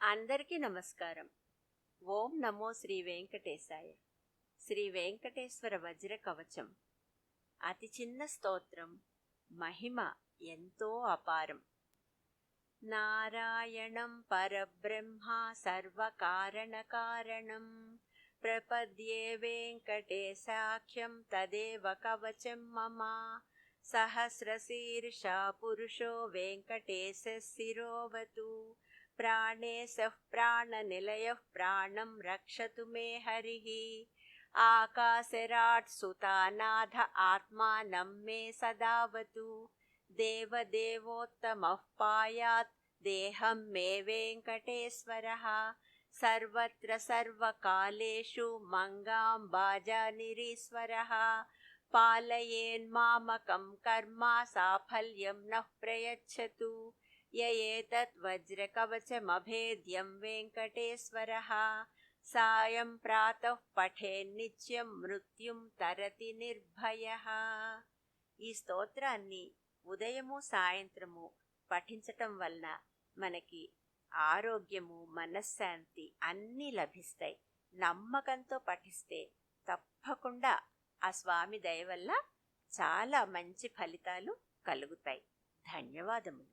అందరికీ నమస్కారం. ఓం నమో శ్రీ వెంకటేశాయ. శ్రీ వెంకటేశ్వర వజ్ర కవచం. అతి చిన్న స్తోత్రం. మహిమ ఎంతో అపారం. నారాయణం పరబ్రహ్మ సర్వకారణకారణం ప్రపద్యే వెంకటేశాఖ్యం తదేవ కవచం మమ. సహస్రశీర్షా పురుషో వెంకటేశ प्राणे सः प्राणनिलयः प्राणं रक्षतु मे हरिः। आकाशराट् सुतानाथ आत्मानं मे सदावतु। देवदेवोत्तमः पायात् देहं मे वेङ्कटेश्वरः। सर्वत्र सर्वकालेषु मङ्गाम्बाजा निरीश्वरः पालयेन्मामकं कर्मा साफल्यं नः प्रयच्छतु। य एतत् वज्रकवचमभेद्यं वेङ्कटेश्वरः सायं प्रातः పఠేన్నిత్యం మృత్యుం తరతి నిర్భయ ఈ స్తోత్రాన్ని ఉదయము సాయంత్రము పఠించటం వలన మనకి ఆరోగ్యము మనశ్శాంతి అన్నీ లభిస్తాయి నమ్మకంతో పఠిస్తే తప్పకుండా ఆ స్వామి దయ వల్ల చాలా మంచి ఫలితాలు కలుగుతాయి ధన్యవాదములు